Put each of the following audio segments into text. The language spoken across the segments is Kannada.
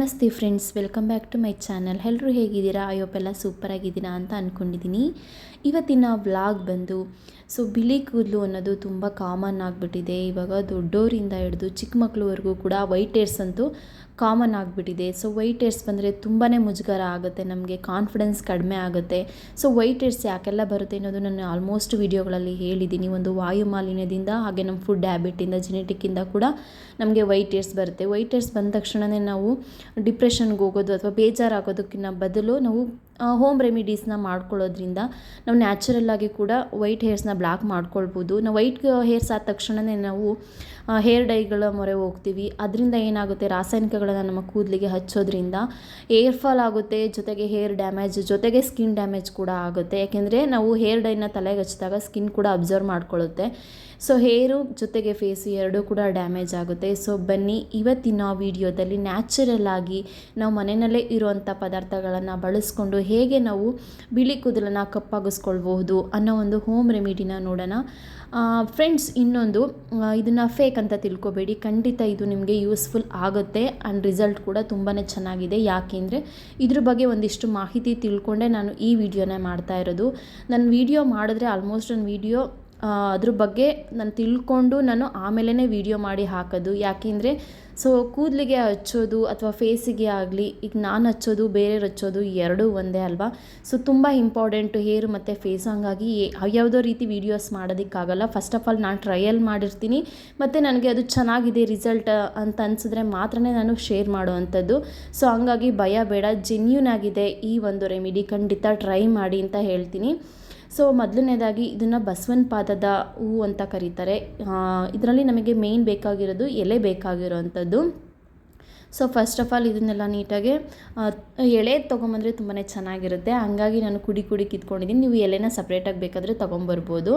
ನಮಸ್ತೆ friends, welcome back to my channel. ಎಲ್ಲರೂ ಹೇಗಿದ್ದೀರಾ? ಅಯ್ಯೋಪೆಲ್ಲ ಸೂಪರಾಗಿದ್ದೀರಾ ಅಂತ ಅಂದ್ಕೊಂಡಿದ್ದೀನಿ ಇವತ್ತಿನ ವ್ಲಾಗ್ ಬಂದು, ಸೊ ಬಿಳಿ ಕೂದಲು ಅನ್ನೋದು ತುಂಬ ಕಾಮನ್ ಆಗಿಬಿಟ್ಟಿದೆ. ಇವಾಗ ದೊಡ್ಡೋರಿಂದ ಹಿಡಿದು ಚಿಕ್ಕ ಮಕ್ಕಳವರೆಗೂ ಕೂಡ ವೈಟ್ ಏರ್ಸ್ ಅಂತೂ ಕಾಮನ್ ಆಗಿಬಿಟ್ಟಿದೆ. ಸೊ ವೈಟ್ ಏರ್ಸ್ ಬಂದರೆ ತುಂಬಾ ಮುಜುಗರ ಆಗುತ್ತೆ, ನಮಗೆ ಕಾನ್ಫಿಡೆನ್ಸ್ ಕಡಿಮೆ ಆಗುತ್ತೆ. ಸೊ ವೈಟ್ ಏರ್ಸ್ ಯಾಕೆಲ್ಲ ಬರುತ್ತೆ ಅನ್ನೋದು ನಾನು ಆಲ್ಮೋಸ್ಟ್ ವೀಡಿಯೋಗಳಲ್ಲಿ ಹೇಳಿದ್ದೀನಿ. ಒಂದು ವಾಯು ಮಾಲಿನ್ಯದಿಂದ ಹಾಗೆ ನಮ್ಮ ಫುಡ್ ಹ್ಯಾಬಿಟಿಂದ, ಜೆನೆಟಿಕ್ಕಿಂದ ಕೂಡ ನಮಗೆ ವೈಟ್ ಏರ್ಸ್ ಬರುತ್ತೆ. ವೈಟ್ ಏರ್ಸ್ ಬಂದ ತಕ್ಷಣವೇ ನಾವು ಡಿಪ್ರೆಷನ್ಗೆ ಹೋಗೋದು ಅಥವಾ ಬೇಜಾರಾಗೋದಕ್ಕಿಂತ ಬದಲು ನಾವು ಹೋಮ್ ರೆಮಿಡೀಸ್ನ ಮಾಡ್ಕೊಳ್ಳೋದ್ರಿಂದ ನಾವು ನ್ಯಾಚುರಲ್ಲಾಗಿ ಕೂಡ ವೈಟ್ ಹೇರ್ಸ್ನ ಬ್ಲ್ಯಾಕ್ ಮಾಡ್ಕೊಳ್ಬೋದು. ನಾವು ವೈಟ್ ಹೇರ್ಸ್ ಆದ ತಕ್ಷಣವೇ ನಾವು ಹೇರ್ ಡೈಗಳ ಮೊರೆ ಹೋಗ್ತೀವಿ. ಅದರಿಂದ ಏನಾಗುತ್ತೆ? ರಾಸಾಯನಿಕಗಳನ್ನು ನಮ್ಮ ಕೂದಲಿಗೆ ಹಚ್ಚೋದ್ರಿಂದ ಏರ್ ಫಾಲ್ ಆಗುತ್ತೆ, ಜೊತೆಗೆ ಹೇರ್ ಡ್ಯಾಮೇಜ್ ಜೊತೆಗೆ ಸ್ಕಿನ್ ಡ್ಯಾಮೇಜ್ ಕೂಡ ಆಗುತ್ತೆ. ಯಾಕೆಂದರೆ ನಾವು ಹೇರ್ ಡೈನ ತಲೆಗೆ ಹಚ್ಚಿದಾಗ ಸ್ಕಿನ್ ಕೂಡ ಅಬ್ಸರ್ವ್ ಮಾಡ್ಕೊಳ್ಳುತ್ತೆ. ಸೊ ಹೇರು ಜೊತೆಗೆ ಫೇಸು ಎರಡೂ ಕೂಡ ಡ್ಯಾಮೇಜ್ ಆಗುತ್ತೆ. ಸೊ ಬನ್ನಿ, ಇವತ್ತಿನ ವಿಡಿಯೋದಲ್ಲಿ ನ್ಯಾಚುರಲ್ ಆಗಿ ನಾವು ಮನೆಯಲ್ಲೇ ಇರುವಂಥ ಪದಾರ್ಥಗಳನ್ನು ಬಳಸ್ಕೊಂಡು ಹೇಗೆ ನಾವು ಬಿಳಿ ಕೂದಲನ್ನು ಕಪ್ಪಾಗಿಸ್ಕೊಳ್ಬಹುದು ಅನ್ನೋ ಒಂದು ಹೋಮ್ ರೆಮಿಡಿನ ನೋಡೋಣ. ಫ್ರೆಂಡ್ಸ್ ಇನ್ನೊಂದು ಇದನ್ನು ಫೇಕ್ ಅಂತ ತಿಳ್ಕೊಬೇಡಿ. ಖಂಡಿತ ಇದು ನಿಮಗೆ ಯೂಸ್ಫುಲ್ ಆಗುತ್ತೆ ಆ್ಯಂಡ್ ರಿಸಲ್ಟ್ ಕೂಡ ತುಂಬಾ ಚೆನ್ನಾಗಿದೆ. ಯಾಕೆಂದರೆ ಇದ್ರ ಬಗ್ಗೆ ಒಂದಿಷ್ಟು ಮಾಹಿತಿ ತಿಳ್ಕೊಂಡೆ ನಾನು ಈ ವಿಡಿಯೋನ ಮಾಡ್ತಾ ಇರೋದು. ನನ್ನ ವಿಡಿಯೋ ಮಾಡಿದ್ರೆ ಆಲ್ಮೋಸ್ಟ್ ನನ್ನ ವಿಡಿಯೋ ಅದ್ರ ಬಗ್ಗೆ ನಾನು ತಿಳ್ಕೊಂಡು ನಾನು ಆಮೇಲೆ ವೀಡಿಯೋ ಮಾಡಿ ಹಾಕೋದು. ಯಾಕೆಂದರೆ ಸೊ ಕೂದಲಿಗೆ ಹಚ್ಚೋದು ಅಥವಾ ಫೇಸಿಗೆ ಆಗಲಿ, ಈಗ ನಾನು ಹಚ್ಚೋದು, ಬೇರೆಯವ್ರು ಹಚ್ಚೋದು ಎರಡೂ ಒಂದೇ ಅಲ್ವಾ? ಸೊ ತುಂಬ ಇಂಪಾರ್ಟೆಂಟು ಹೇರ್ ಮತ್ತು ಫೇಸ್ ಹಂಗಾಗಿ ಯಾವುದೋ ರೀತಿ ವೀಡಿಯೋಸ್ ಮಾಡೋದಕ್ಕಾಗಲ್ಲ. ಫಸ್ಟ್ ಆಫ್ ಆಲ್ ನಾನು ಟ್ರಯಲ್ ಮಾಡಿರ್ತೀನಿ. ಮತ್ತು ನನಗೆ ಅದು ಚೆನ್ನಾಗಿದೆ ರಿಸಲ್ಟ್ ಅಂತ ಅನಿಸಿದ್ರೆ ಮಾತ್ರ ನಾನು ಶೇರ್ ಮಾಡುವಂಥದ್ದು. ಸೊ ಹಂಗಾಗಿ ಭಯ ಬೇಡ ಜೆನ್ಯೂನ್ ಆಗಿದೆ ಈ ಒಂದು ರೆಮಿಡಿ ಖಂಡಿತ ಟ್ರೈ ಮಾಡಿ ಅಂತ ಹೇಳ್ತೀನಿ. ಸೊ ಮೊದಲನೇದಾಗಿ ಇದನ್ನು ಬಸವನ ಪಾದದ ಹೂವು ಅಂತ ಕರೀತಾರೆ. ಇದರಲ್ಲಿ ನಮಗೆ ಮೇಯ್ನ್ ಬೇಕಾಗಿರೋದು ಎಲೆ ಬೇಕಾಗಿರೋವಂಥದ್ದು ಸೊ ಫಸ್ಟ್ ಆಫ್ ಆಲ್ ಇದನ್ನೆಲ್ಲ ನೀಟಾಗಿ ಎಳೆ ತೊಗೊಂಬಂದರೆ ತುಂಬಾ ಚೆನ್ನಾಗಿರುತ್ತೆ. ಹಂಗಾಗಿ ನಾನು ಕುಡಿ ಕುಡಿ ಕಿತ್ಕೊಂಡಿದ್ದೀನಿ. ನೀವು ಎಲೆನ ಸಪ್ರೇಟಾಗಿ ಬೇಕಾದರೆ ತೊಗೊಂಬರ್ಬೋದು.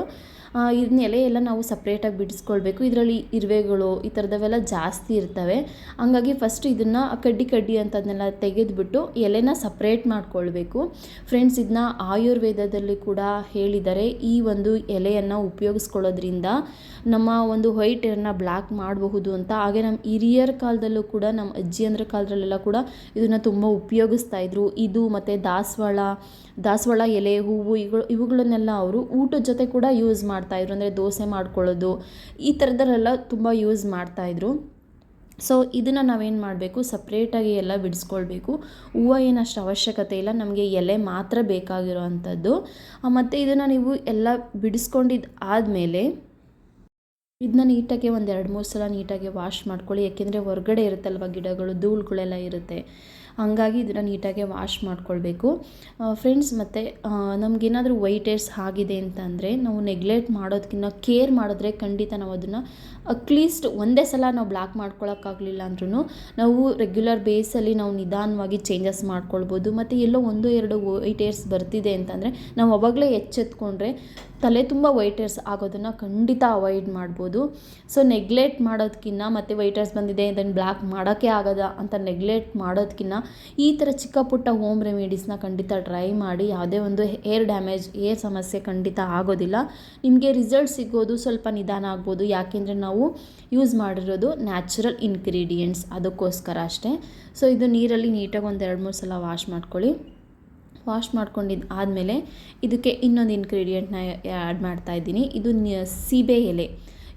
ಇದನ್ನ ಎಲೆ ಎಲ್ಲ ನಾವು ಸಪ್ರೇಟಾಗಿ ಬಿಡಿಸ್ಕೊಳ್ಬೇಕು. ಇದರಲ್ಲಿ ಇರುವೆಗಳು, ಈ ಥರದವೆಲ್ಲ ಜಾಸ್ತಿ ಇರ್ತವೆ. ಹಂಗಾಗಿ ಫಸ್ಟ್ ಇದನ್ನು ಕಡ್ಡಿ ಕಡ್ಡಿ ಅಂತದನ್ನೆಲ್ಲ ತೆಗೆದುಬಿಟ್ಟು ಎಲೆನ ಸಪ್ರೇಟ್ ಮಾಡ್ಕೊಳ್ಬೇಕು. ಫ್ರೆಂಡ್ಸ್ ಇದನ್ನ ಆಯುರ್ವೇದದಲ್ಲಿ ಕೂಡ ಹೇಳಿದ್ದಾರೆ. ಈ ಒಂದು ಎಲೆಯನ್ನು ಉಪಯೋಗಿಸ್ಕೊಳ್ಳೋದ್ರಿಂದ ನಮ್ಮ ಒಂದು ವೈಟ್ ಏರ್ನ ಬ್ಲ್ಯಾಕ್ ಮಾಡಬಹುದು ಅಂತ. ಹಾಗೆ ನಮ್ಮ ಹಿರಿಯರ ಕಾಲದಲ್ಲೂ ಕೂಡ ನಮ್ಮ ಅಜ್ಜಿಯಂದ್ರ ಕಾಲದಲ್ಲೆಲ್ಲ ಕೂಡ ಇದನ್ನು ತುಂಬ ಉಪಯೋಗಿಸ್ತಾ ಇದ್ರು. ಇದು ಮತ್ತು ದಾಸವಾಳ ದಾಸವಾಳ ಎಲೆ, ಹೂವು ಇವುಗಳು ಇವುಗಳನ್ನೆಲ್ಲ ಅವರು ಊಟದ ಜೊತೆ ಕೂಡ ಯೂಸ್ ಮಾಡ್ತಾಯಿದ್ರು ಅಂದರೆ ದೋಸೆ ಮಾಡ್ಕೊಳ್ಳೋದು, ಈ ಥರದಲ್ಲೆಲ್ಲ ತುಂಬ ಯೂಸ್ ಮಾಡ್ತಾಯಿದ್ರು ಸೊ ಇದನ್ನು ನಾವೇನು ಮಾಡಬೇಕು? ಸಪ್ರೇಟಾಗಿ ಎಲ್ಲ ಬಿಡಿಸ್ಕೊಳ್ಬೇಕು. ಹೂವು ಏನಷ್ಟು ಅವಶ್ಯಕತೆ ಇಲ್ಲ. ನಮಗೆ ಎಲೆ ಮಾತ್ರ ಬೇಕಾಗಿರೋ ಅಂಥದ್ದು ಮತ್ತು ಇದನ್ನು ನೀವು ಎಲ್ಲ ಬಿಡಿಸ್ಕೊಂಡಿದ್ದು ಆದಮೇಲೆ ಇದನ್ನ ನೀಟಾಗಿ ಒಂದು ಎರಡು ಮೂರು ಸಲ ನೀಟಾಗಿ ವಾಶ್ ಮಾಡ್ಕೊಳ್ಳಿ. ಯಾಕೆಂದರೆ ಹೊರಗಡೆ ಇರುತ್ತಲ್ವ ಗಿಡಗಳು, ಧೂಳುಗಳೆಲ್ಲ ಇರುತ್ತೆ. ಹಂಗಾಗಿ ಇದನ್ನು ನೀಟಾಗಿ ವಾಶ್ ಮಾಡ್ಕೊಳ್ಬೇಕು. ಫ್ರೆಂಡ್ಸ್ ಮತ್ತು ನಮಗೇನಾದರೂ ಏರ್ಸ್ ಆಗಿದೆ ಅಂತಂದರೆ ನಾವು ನೆಗ್ಲೆಕ್ಟ್ ಮಾಡೋದಕ್ಕಿಂತ ಕೇರ್ ಮಾಡಿದ್ರೆ ಖಂಡಿತ ನಾವು ಅದನ್ನು ಅಟ್ಲೀಸ್ಟ್ ಒಂದೇ ಸಲ ನಾವು ಬ್ಲ್ಯಾಕ್ ಮಾಡ್ಕೊಳೋಕ್ಕಾಗಲಿಲ್ಲ ಅಂದ್ರೂ ನಾವು ರೆಗ್ಯುಲರ್ ಬೇಸಲ್ಲಿ ನಾವು ನಿಧಾನವಾಗಿ ಚೇಂಜಸ್ ಮಾಡ್ಕೊಳ್ಬೋದು. ಮತ್ತು ಎಲ್ಲೋ ಒಂದು, ಎರಡು ವೈಟ್ ಏರ್ಸ್ ಬರ್ತಿದೆ ಅಂತಂದರೆ ನಾವು ಅವಾಗಲೇ ಎಚ್ಚೆತ್ಕೊಂಡ್ರೆ ತಲೆ ತುಂಬ ವೈಟ್ ಏರ್ಸ್ ಆಗೋದನ್ನು ಖಂಡಿತ ಅವಾಯ್ಡ್ ಮಾಡ್ಬೋದು. ಸೊ ನೆಗ್ಲೆಕ್ಟ್ ಮಾಡೋದಕ್ಕಿಂತ ಮತ್ತು ವೈಟ್ ಏರ್ಸ್ ಬಂದಿದೆ ಇದನ್ನು ಬ್ಲ್ಯಾಕ್ ಮಾಡೋಕ್ಕೆ ಆಗೋದ ಅಂತ ನೆಗ್ಲೆಕ್ಟ್ ಮಾಡೋದಕ್ಕಿಂತ ಈ ಥರ ಚಿಕ್ಕ ಪುಟ್ಟ ಹೋಮ್ ರೆಮಿಡೀಸ್ನ ಖಂಡಿತ ಟ್ರೈ ಮಾಡಿ, ಯಾವುದೇ ಒಂದು ಏರ್ ಡ್ಯಾಮೇಜ್ ಏರ್ ಸಮಸ್ಯೆ ಖಂಡಿತ ಆಗೋದಿಲ್ಲ. ನಿಮಗೆ ರಿಸಲ್ಟ್ ಸಿಗೋದು ಸ್ವಲ್ಪ ನಿಧಾನ ಆಗ್ಬೋದು. ಯಾಕೆಂದರೆ ನಾವು ಯೂಸ್ ಮಾಡಿರೋದು ನ್ಯಾಚುರಲ್ ಇನ್ಗ್ರೀಡಿಯೆಂಟ್ಸ್ ಅದಕ್ಕೋಸ್ಕರ ಅಷ್ಟೇ. ಸೊ ಇದು ನೀರಲ್ಲಿ ನೀಟಾಗಿ ಒಂದು ಎರಡು ಮೂರು ಸಲ ವಾಶ್ ಮಾಡ್ಕೊಳ್ಳಿ. ವಾಶ್ ಮಾಡ್ಕೊಂಡಿದ್ದು ಆದಮೇಲೆ ಇದಕ್ಕೆ ಇನ್ನೊಂದು ಇನ್ಗ್ರೀಡಿಯೆಂಟ್ನ ಆ್ಯಡ್ ಮಾಡ್ತಾ ಇದ್ದೀನಿ. ಇದು ಸೀಬೆ ಎಲೆ.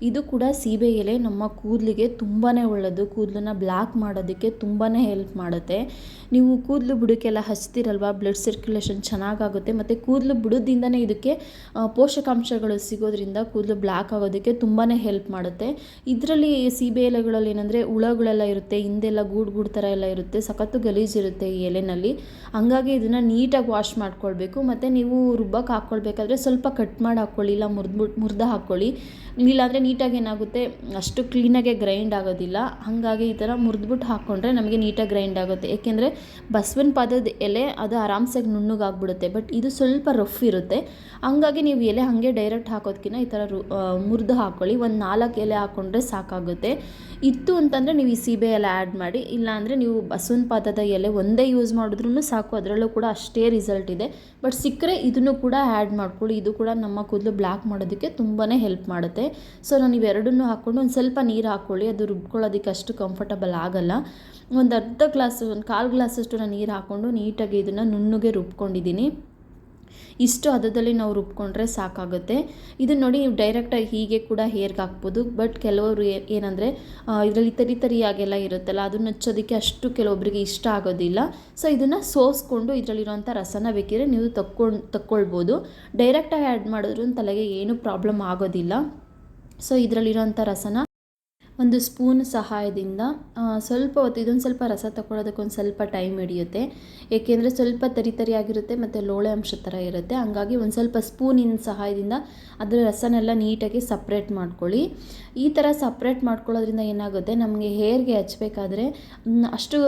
ಇದು ಕೂಡ ಸೀಬೆ ಎಲೆ ನಮ್ಮ ಕೂದಲಿಗೆ ತುಂಬಾ ಒಳ್ಳೆಯದು ಕೂದಲನ್ನ ಬ್ಲ್ಯಾಕ್ ಮಾಡೋದಕ್ಕೆ ತುಂಬಾ ಹೆಲ್ಪ್ ಮಾಡುತ್ತೆ. ನೀವು ಕೂದಲು ಬುಡಕ್ಕೆಲ್ಲ ಹಚ್ತಿರಲ್ವ? ಬ್ಲಡ್ ಸರ್ಕ್ಯುಲೇಷನ್ ಚೆನ್ನಾಗಾಗುತ್ತೆ. ಮತ್ತು ಕೂದಲು ಬುಡದಿಂದನೇ ಇದಕ್ಕೆ ಪೋಷಕಾಂಶಗಳು ಸಿಗೋದ್ರಿಂದ ಕೂದಲು ಬ್ಲ್ಯಾಕ್ ಆಗೋದಕ್ಕೆ ತುಂಬಾ ಹೆಲ್ಪ್ ಮಾಡುತ್ತೆ. ಇದರಲ್ಲಿ ಸೀಬೆ ಎಲೆಗಳಲ್ಲಿ ಏನಂದರೆ ಹುಳಗಳೆಲ್ಲ ಇರುತ್ತೆ, ಹಿಂದೆಲ್ಲ ಗೂಡು ಗೂಡು ಥರ ಎಲ್ಲ ಇರುತ್ತೆ, ಸಖತ್ತು ಗಲೀಜಿರುತ್ತೆ ಈ ಎಲೆನಲ್ಲಿ. ಹಂಗಾಗಿ ಇದನ್ನು ನೀಟಾಗಿ ವಾಶ್ ಮಾಡ್ಕೊಳ್ಬೇಕು. ಮತ್ತು ನೀವು ರುಬ್ಬಕ್ಕೆ ಹಾಕ್ಕೊಳ್ಬೇಕಾದ್ರೆ ಸ್ವಲ್ಪ ಕಟ್ ಮಾಡಿ ಹಾಕ್ಕೊಳ್ಳಿ, ಇಲ್ಲ ಮುರಿದ್ಬಿಟ್ಟು ಮುರಿದ ಹಾಕ್ಕೊಳ್ಳಿ. ಇಲ್ಲಾಂದರೆ ನೀಟಾಗಿ ಏನಾಗುತ್ತೆ, ಅಷ್ಟು ಕ್ಲೀನಾಗೆ ಗ್ರೈಂಡ್ ಆಗೋದಿಲ್ಲ. ಹಾಗಾಗಿ ಈ ಥರ ಮುರಿದ್ಬಿಟ್ಟು ಹಾಕ್ಕೊಂಡ್ರೆ ನಮಗೆ ನೀಟಾಗಿ ಗ್ರೈಂಡ್ ಆಗುತ್ತೆ. ಏಕೆಂದರೆ ಬಸವನ ಪಾದದ ಎಲೆ ಅದು ಆರಾಮ್ಸಾಗಿ ನುಣ್ಣಗಾಗ್ಬಿಡುತ್ತೆ. ಬಟ್ ಇದು ಸ್ವಲ್ಪ ರಫ್ ಇರುತ್ತೆ. ಹಂಗಾಗಿ ನೀವು ಎಲೆ ಹಾಗೆ ಡೈರೆಕ್ಟ್ ಹಾಕೋದಕ್ಕಿಂತ ಈ ಥರ ಮುರಿದು ಹಾಕ್ಕೊಳ್ಳಿ ಒಂದು ನಾಲ್ಕು ಎಲೆ ಹಾಕ್ಕೊಂಡ್ರೆ ಸಾಕಾಗುತ್ತೆ. ಇತ್ತು ಅಂತಂದರೆ ನೀವು ಈ ಸೀಬೆ ಎಲೆ ಆ್ಯಡ್ ಮಾಡಿ, ಇಲ್ಲಾಂದರೆ ನೀವು ಬಸವನ ಪಾದದ ಎಲೆ ಒಂದೇ ಯೂಸ್ ಮಾಡಿದ್ರೂ ಸಾಕು. ಅದರಲ್ಲೂ ಕೂಡ ಅಷ್ಟೇ ರಿಸಲ್ಟ್ ಇದೆ. ಬಟ್ ಸಿಕ್ಕರೆ ಇದನ್ನು ಕೂಡ ಆ್ಯಡ್ ಮಾಡ್ಕೊಳ್ಳಿ. ಇದು ಕೂಡ ನಮ್ಮ ಕೂದಲು ಬ್ಲ್ಯಾಕ್ ಮಾಡೋದಕ್ಕೆ ತುಂಬಾ ಹೆಲ್ಪ್ ಮಾಡುತ್ತೆ. ಆಗುತ್ತೆ ಸೊ ನಾನು ಇವೆರಡನ್ನೂ ಹಾಕ್ಕೊಂಡು ಒಂದು ಸ್ವಲ್ಪ ನೀರು ಹಾಕ್ಕೊಳ್ಳಿ ಅದು ರುಬ್ಕೊಳ್ಳೋದಕ್ಕೆ ಅಷ್ಟು ಕಂಫರ್ಟಬಲ್ ಆಗಲ್ಲ. ಒಂದು ಅರ್ಧ ಗ್ಲಾಸು ಒಂದು ಕಾಲು ಗ್ಲಾಸಷ್ಟು ನಾನು ನೀರು ಹಾಕ್ಕೊಂಡು ನೀಟಾಗಿ ಇದನ್ನು ನುಣ್ಣಗೆ ರುಬ್ಕೊಂಡಿದ್ದೀನಿ. ಇಷ್ಟು ಹದದಲ್ಲಿ ನಾವು ರುಬ್ಕೊಂಡ್ರೆ ಸಾಕಾಗುತ್ತೆ. ಇದನ್ನ ನೋಡಿ ನೀವು ಡೈರೆಕ್ಟಾಗಿ ಹೀಗೆ ಕೂಡ ಹೇರ್ಗೆ ಹಾಕ್ಬೋದು. ಬಟ್ ಕೆಲವರು ಏನಂದರೆ ಇದರಲ್ಲಿ ತರಿ ತರಿಯಾಗೆಲ್ಲ ಇರುತ್ತಲ್ಲ, ಅದನ್ನು ಹಚ್ಚೋದಕ್ಕೆ ಅಷ್ಟು ಕೆಲವೊಬ್ಬರಿಗೆ ಇಷ್ಟ ಆಗೋದಿಲ್ಲ. ಸೊ ಇದನ್ನು ಸೋಸ್ಕೊಂಡು ಇದರಲ್ಲಿರುವಂಥ ರಸನ ಬೇಕಿದ್ರೆ ನೀವು ತಕ್ಕೊಂಡು, ತಕ್ಕೊಳ್ಬೋದು. ಡೈರೆಕ್ಟಾಗಿ ಆ್ಯಡ್ ಮಾಡಿದ್ರೂ ತಲೆಗೆ ಏನೂ ಪ್ರಾಬ್ಲಮ್ ಆಗೋದಿಲ್ಲ. ಸೊ ಇದರಲ್ಲಿರೋಂಥ ರಸನ ಒಂದು ಸ್ಪೂನ್ ಸಹಾಯದಿಂದ ಸ್ವಲ್ಪ ಹೊತ್ತು ಇದೊಂದು ಸ್ವಲ್ಪ ರಸ ತಗೊಳ್ಳೋದಕ್ಕೆ ಒಂದು ಸ್ವಲ್ಪ ಟೈಮ್ ಹಿಡಿಯುತ್ತೆ. ಏಕೆಂದರೆ ಸ್ವಲ್ಪ ತರಿ ತರಿಯಾಗಿರುತ್ತೆ ಮತ್ತು ಲೋಳೆ ಅಂಶ ಥರ ಇರುತ್ತೆ. ಹಾಗಾಗಿ ಒಂದು ಸ್ವಲ್ಪ ಸ್ಪೂನಿನ ಸಹಾಯದಿಂದ ಅದರ ರಸನೆಲ್ಲ ನೀಟಾಗಿ ಸಪ್ರೇಟ್ ಮಾಡ್ಕೊಳ್ಳಿ. ಈ ಥರ ಸಪ್ರೇಟ್ ಮಾಡ್ಕೊಳ್ಳೋದ್ರಿಂದ ಏನಾಗುತ್ತೆ, ನಮಗೆ ಹೇರ್ಗೆ ಹಚ್ಚಬೇಕಾದ್ರೆ ಅಷ್ಟು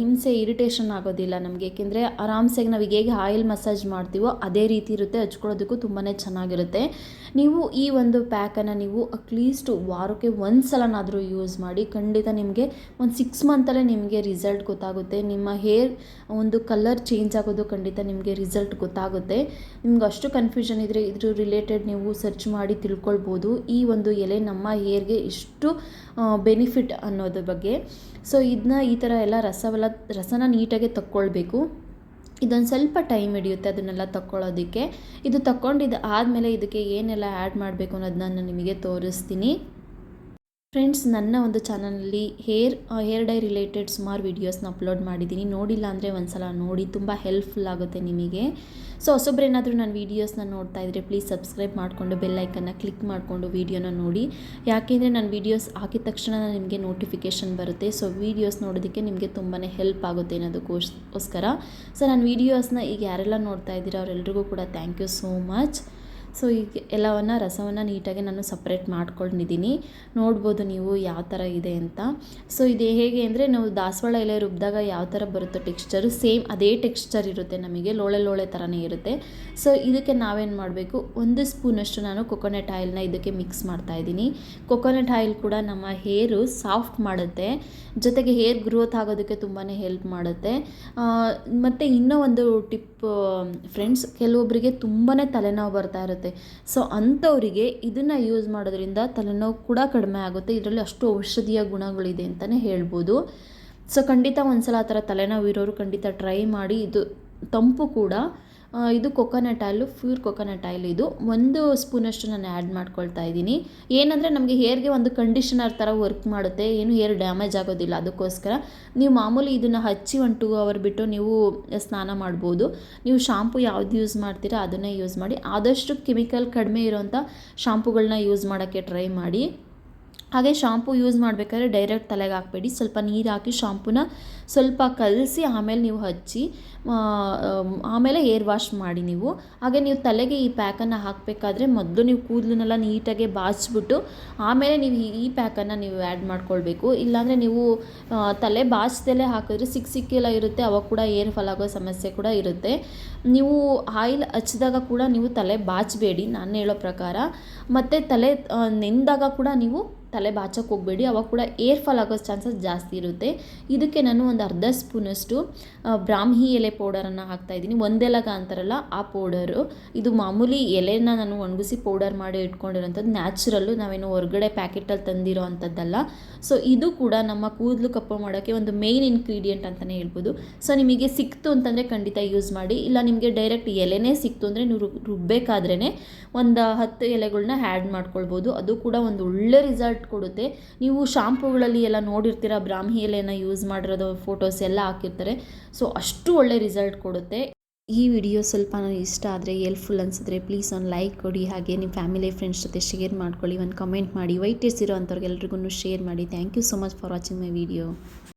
ಹಿಂಸೆ, ಇರಿಟೇಷನ್ ಆಗೋದಿಲ್ಲ ನಮಗೆ. ಏಕೆಂದರೆ ಆರಾಮ್ಸೆ ನಾವು ಈಗ ಹೇಗೆ ಆಯಿಲ್ ಮಸಾಜ್ ಮಾಡ್ತೀವೋ ಅದೇ ರೀತಿ ಇರುತ್ತೆ, ಹಚ್ಕೊಳ್ಳೋದಕ್ಕೂ ತುಂಬಾ ಚೆನ್ನಾಗಿರುತ್ತೆ. ನೀವು ಈ ಒಂದು ಪ್ಯಾಕನ್ನು ನೀವು ಅಟ್ಲೀಸ್ಟ್ ವಾರಕ್ಕೆ ಒಂದು ಸಲನಾದರೂ ಯೂಸ್ ಮಾಡಿ ಖಂಡಿತ ನಿಮಗೆ ಒಂದು ಸಿಕ್ಸ್ ಮಂತಲ್ಲೇ ನಿಮಗೆ ರಿಸಲ್ಟ್ ಗೊತ್ತಾಗುತ್ತೆ. ನಿಮ್ಮ ಹೇರ್ ಒಂದು ಕಲರ್ ಚೇಂಜ್ ಆಗೋದು ಖಂಡಿತ ನಿಮಗೆ ರಿಸಲ್ಟ್ ಗೊತ್ತಾಗುತ್ತೆ. ನಿಮ್ಗೆ ಅಷ್ಟು ಕನ್ಫ್ಯೂಷನ್ ಇದ್ದರೆ ಇದ್ರ ರಿಲೇಟೆಡ್ ನೀವು ಸರ್ಚ್ ಮಾಡಿ ತಿಳ್ಕೊಳ್ಬೋದು. ಈ ಒಂದು ಎಲೆ ನಮ್ಮ ಹೇರ್ಗೆ ಇಷ್ಟು ಬೆನಿಫಿಟ್ ಅನ್ನೋದ್ರ ಬಗ್ಗೆ. ಸೊ ಇದನ್ನ ಈ ಥರ ಎಲ್ಲ ರಸವೆಲ್ಲ, ರಸನ ನೀಟಾಗಿ ತಕ್ಕೊಳ್ಬೇಕು. ಇದೊಂದು ಸ್ವಲ್ಪ ಟೈಮ್ ಹಿಡಿಯುತ್ತೆ ಅದನ್ನೆಲ್ಲ ತಕ್ಕೊಳ್ಳೋದಕ್ಕೆ. ಇದು ತಗೊಂಡಿದ್ದು ಆದಮೇಲೆ ಇದಕ್ಕೆ ಏನೆಲ್ಲ ಆ್ಯಡ್ ಮಾಡಬೇಕು ಅನ್ನೋದನ್ನ ನಾನು ನಿಮಗೆ ತೋರಿಸ್ತೀನಿ. ಫ್ರೆಂಡ್ಸ್ ನನ್ನ ಒಂದು ಚಾನಲಲ್ಲಿ ಹೇರ್ ಹೇರ್ ಡೈ ರಿಲೇಟೆಡ್ ಸುಮಾರು ವೀಡಿಯೋಸ್ನ ಅಪ್ಲೋಡ್ ಮಾಡಿದ್ದೀನಿ. ನೋಡಿಲ್ಲ ಅಂದರೆ ಒಂದು ಸಲ ನೋಡಿ, ತುಂಬ ಹೆಲ್ಪ್ಫುಲ್ ಆಗುತ್ತೆ ನಿಮಗೆ. ಸೊ ಹೊಸೊಬ್ರೇನಾದರೂ ನನ್ನ ವೀಡಿಯೋಸ್ನ ನೋಡ್ತಾ ಇದ್ದರೆ ಪ್ಲೀಸ್ ಸಬ್ಸ್ಕ್ರೈಬ್ ಮಾಡಿಕೊಂಡು ಬೆಲ್ಲೈಕನ್ನ ಕ್ಲಿಕ್ ಮಾಡಿಕೊಂಡು ವೀಡಿಯೋನ ನೋಡಿ. ಯಾಕೆಂದರೆ ನಾನು ವೀಡಿಯೋಸ್ ಹಾಕಿದ ತಕ್ಷಣ ನಿಮಗೆ ನೋಟಿಫಿಕೇಷನ್ ಬರುತ್ತೆ. ಸೊ ವೀಡಿಯೋಸ್ ನೋಡೋದಕ್ಕೆ ನಿಮಗೆ ತುಂಬಾ ಹೆಲ್ಪ್ ಆಗುತ್ತೆ ಅನ್ನೋದಕ್ಕೋಸ್ಕರ ಸೊ ನನ್ನ ವೀಡಿಯೋಸ್ನ ಈಗ ಯಾರೆಲ್ಲ ನೋಡ್ತಾ ಇದ್ದೀರಾ ಅವರೆಲ್ಲರಿಗೂ ಕೂಡ thank you so much so ಈಗ ಎಲ್ಲವನ್ನು ರಸವನ್ನು ನೀಟಾಗಿ ನಾನು ಸಪ್ರೇಟ್ ಮಾಡ್ಕೊಂಡಿದ್ದೀನಿ ನೋಡ್ಬೋದು ನೀವು ಯಾವ ಥರ ಇದೆ ಅಂತ. ಸೊ ಇದು ಹೇಗೆ ಅಂದರೆ ನಾವು ದಾಸವಾಳ ಎಲೆ ರುಬ್ಬಿದಾಗ ಯಾವ ಥರ ಬರುತ್ತೋ ಟೆಕ್ಸ್ಚರು ಸೇಮ್ ಅದೇ ಟೆಕ್ಸ್ಚರ್ ಇರುತ್ತೆ ನಮಗೆ, ಲೋಳೆ ಲೋಳೆ ಥರನೇ ಇರುತ್ತೆ. ಸೊ ಇದಕ್ಕೆ ನಾವೇನು ಮಾಡಬೇಕು? ಒಂದು ಸ್ಪೂನಷ್ಟು ನಾನು ಕೊಕೊನಟ್ ಆಯಿಲ್ನ ಇದಕ್ಕೆ ಮಿಕ್ಸ್ ಮಾಡ್ತಾ ಇದ್ದೀನಿ. ಕೊಕೊನಟ್ ಆಯಿಲ್ ಕೂಡ ನಮ್ಮ ಹೇರು ಸಾಫ್ಟ್ ಮಾಡುತ್ತೆ. ಜೊತೆಗೆ ಹೇರ್ ಗ್ರೋತ್ ಆಗೋದಕ್ಕೆ ತುಂಬಾ ಹೆಲ್ಪ್ ಮಾಡುತ್ತೆ. ಮತ್ತು ಇನ್ನೂ ಒಂದು ಟಿಪ್ ಫ್ರೆಂಡ್ಸ್ ಕೆಲವೊಬ್ಬರಿಗೆ ತುಂಬಾ ತಲೆನೋವು ಬರ್ತಾ ಇರುತ್ತೆ. ಸೊ ಅಂಥವರಿಗೆ ಇದನ್ನು ಯೂಸ್ ಮಾಡೋದ್ರಿಂದ ತಲೆನೋವು ಕೂಡ ಕಡಿಮೆ ಆಗುತ್ತೆ. ಇದರಲ್ಲಿ ಅಷ್ಟು ಔಷಧೀಯ ಗುಣಗಳಿದೆ ಅಂತಲೇ ಹೇಳ್ಬೋದು. ಸೊ ಖಂಡಿತ ಒಂದು ಸಲ ಆ ಥರ ತಲೆನೋವು ಇರೋರು ಖಂಡಿತ ಟ್ರೈ ಮಾಡಿ. ಇದು ತಂಪು ಕೂಡ ಇದು coconut oil pure coconut oil ಇದು. ಒಂದು ಸ್ಪೂನಷ್ಟು ನಾನು ಆ್ಯಡ್ ಮಾಡ್ಕೊಳ್ತಾ ಇದ್ದೀನಿ. ಏನಂದರೆ ನಮಗೆ ಹೇರ್ಗೆ ಒಂದು ಕಂಡೀಷನರ್ ಥರ ವರ್ಕ್ ಮಾಡುತ್ತೆ. ಏನು ಹೇರ್ ಡ್ಯಾಮೇಜ್ ಆಗೋದಿಲ್ಲ ಅದಕ್ಕೋಸ್ಕರ. ನೀವು ಮಾಮೂಲಿ ಇದನ್ನು ಹಚ್ಚಿ ಒಂದು ಟೂ ಅವರ್ ಬಿಟ್ಟು ನೀವು ಸ್ನಾನ ಮಾಡ್ಬೋದು. ನೀವು ಶಾಂಪು ಯಾವ್ದು ಯೂಸ್ ಮಾಡ್ತೀರಾ ಅದನ್ನೇ ಯೂಸ್ ಮಾಡಿ. ಆದಷ್ಟು ಕೆಮಿಕಲ್ ಕಡಿಮೆ ಇರೋಂಥ ಶಾಂಪುಗಳನ್ನ ಯೂಸ್ ಮಾಡೋಕ್ಕೆ ಟ್ರೈ ಮಾಡಿ. ಹಾಗೆ ಶಾಂಪು ಯೂಸ್ ಮಾಡಬೇಕಾದ್ರೆ ಡೈರೆಕ್ಟ್ ತಲೆಗೆ ಹಾಕಬೇಡಿ. ಸ್ವಲ್ಪ ನೀರು ಹಾಕಿ ಶಾಂಪೂನ ಸ್ವಲ್ಪ ಕಲಸಿ ಆಮೇಲೆ ನೀವು ಹಚ್ಚಿ ಆಮೇಲೆ ಏರ್ ವಾಶ್ ಮಾಡಿ ನೀವು. ಹಾಗೆ ನೀವು ತಲೆಗೆ ಈ ಪ್ಯಾಕನ್ನು ಹಾಕಬೇಕಾದ್ರೆ ಮೊದಲು ನೀವು ಕೂದಲನ್ನೆಲ್ಲ ನೀಟಾಗಿ ಬಾಚಿಬಿಟ್ಟು ಆಮೇಲೆ ನೀವು ಈ ಪ್ಯಾಕನ್ನು ನೀವು ಆ್ಯಡ್ ಮಾಡ್ಕೊಳ್ಬೇಕು. ಇಲ್ಲಾಂದರೆ ನೀವು ತಲೆ ಬಾಚ್ದಲ್ಲೇ ಹಾಕಿದ್ರೆ ಸಿಕ್ಕ ಸಿಕ್ಕೆಲ್ಲ ಇರುತ್ತೆ. ಅವಾಗ ಕೂಡ ಏರ್ ಫಾಲ್ ಸಮಸ್ಯೆ ಕೂಡ ಇರುತ್ತೆ. ನೀವು ಆಯಿಲ್ ಹಚ್ಚಿದಾಗ ಕೂಡ ನೀವು ತಲೆ ಬಾಚಬೇಡಿ. ನಾನು ಹೇಳೋ ಪ್ರಕಾರ. ಮತ್ತು ತಲೆ ನೆಂದಾಗ ಕೂಡ ನೀವು ತಲೆ ಬಾಚಕ್ಕೆ ಹೋಗಬೇಡಿ. ಅವಾಗ ಕೂಡ ಏರ್ ಫಾಲ್ ಆಗೋ ಚಾನ್ಸಸ್ ಜಾಸ್ತಿ ಇರುತ್ತೆ. ಇದಕ್ಕೆ ನಾನು ಒಂದು ಅರ್ಧ ಸ್ಪೂನಷ್ಟು ಬ್ರಾಹ್ಮಿ ಎಲೆ ಪೌಡರನ್ನು ಹಾಕ್ತಾಯಿದ್ದೀನಿ ಒಂದೆಲಗ ಅಂತಾರಲ್ಲ ಆ ಪೌಡರು ಇದು ಮಾಮೂಲಿ ಎಲೆನ ನಾನು ಒಣಗಿಸಿ ಪೌಡರ್ ಮಾಡಿ ಇಟ್ಕೊಂಡಿರೋಂಥದ್ದು ನ್ಯಾಚುರಲ್ಲು ನಾವೇನು ಹೊರಗಡೆ ಪ್ಯಾಕೆಟಲ್ಲಿ ತಂದಿರೋ ಅಂಥದ್ದಲ್ಲ. ಸೊ ಇದು ಕೂಡ ನಮ್ಮ ಕೂದಲು ಕಪ್ಪು ಮಾಡೋಕ್ಕೆ ಒಂದು ಮೇಯ್ನ್ ಇಂಗ್ರೀಡಿಯೆಂಟ್ ಅಂತಲೇ ಹೇಳ್ಬೋದು. ಸೊ ನಿಮಗೆ ಸಿಕ್ತು ಅಂತಂದರೆ ಖಂಡಿತ ಯೂಸ್ ಮಾಡಿ. ಇಲ್ಲ, ನಿಮಗೆ ಡೈರೆಕ್ಟ್ ಎಲೆನೇ ಸಿಕ್ತು ಅಂದರೆ ನೀವು ರುಬ್ಬಬೇಕಾದ್ರೇ ಒಂದು ಹತ್ತು ಎಲೆಗಳನ್ನ ಆ್ಯಡ್ ಮಾಡ್ಕೊಳ್ಬೋದು. ಅದು ಕೂಡ ಒಂದು ಒಳ್ಳೆ ರಿಸಲ್ಟ್ ಕೊಡುತ್ತೆ. ನೀವು ಶಾಂಪೂಗಳಲ್ಲಿ ಎಲ್ಲ ನೋಡಿರ್ತೀರ, ಬ್ರಾಹ್ಮಿ ಎಲೆನ ಯೂಸ್ ಮಾಡಿರೋದು ಫೋಟೋಸ್ ಎಲ್ಲ ಹಾಕಿರ್ತಾರೆ. ಸೊ ಅಷ್ಟು ಒಳ್ಳೆ ರಿಸಲ್ಟ್ ಕೊಡುತ್ತೆ. ಈ ವಿಡಿಯೋ ಸ್ವಲ್ಪ ಇಷ್ಟ ಆದರೆ ಎಲ್ಫುಲ್ ಅನಿಸಿದ್ರೆ ಪ್ಲೀಸ್ ಒಂದು ಲೈಕ್ ಕೊಡಿ. ಹಾಗೆ ನಿಮ್ಮ ಫ್ಯಾಮಿಲಿ ಫ್ರೆಂಡ್ಸ್ ಜೊತೆ ಶೇರ್ ಮಾಡ್ಕೊಳ್ಳಿ. ಒಂದು ಕಮೆಂಟ್ ಮಾಡಿ. ವೈಟ್ ಇರೋ ಅಂಥವ್ರಿಗೆಲ್ರಿಗೂ ಶೇರ್ ಮಾಡಿ. Thank you so much for watching my video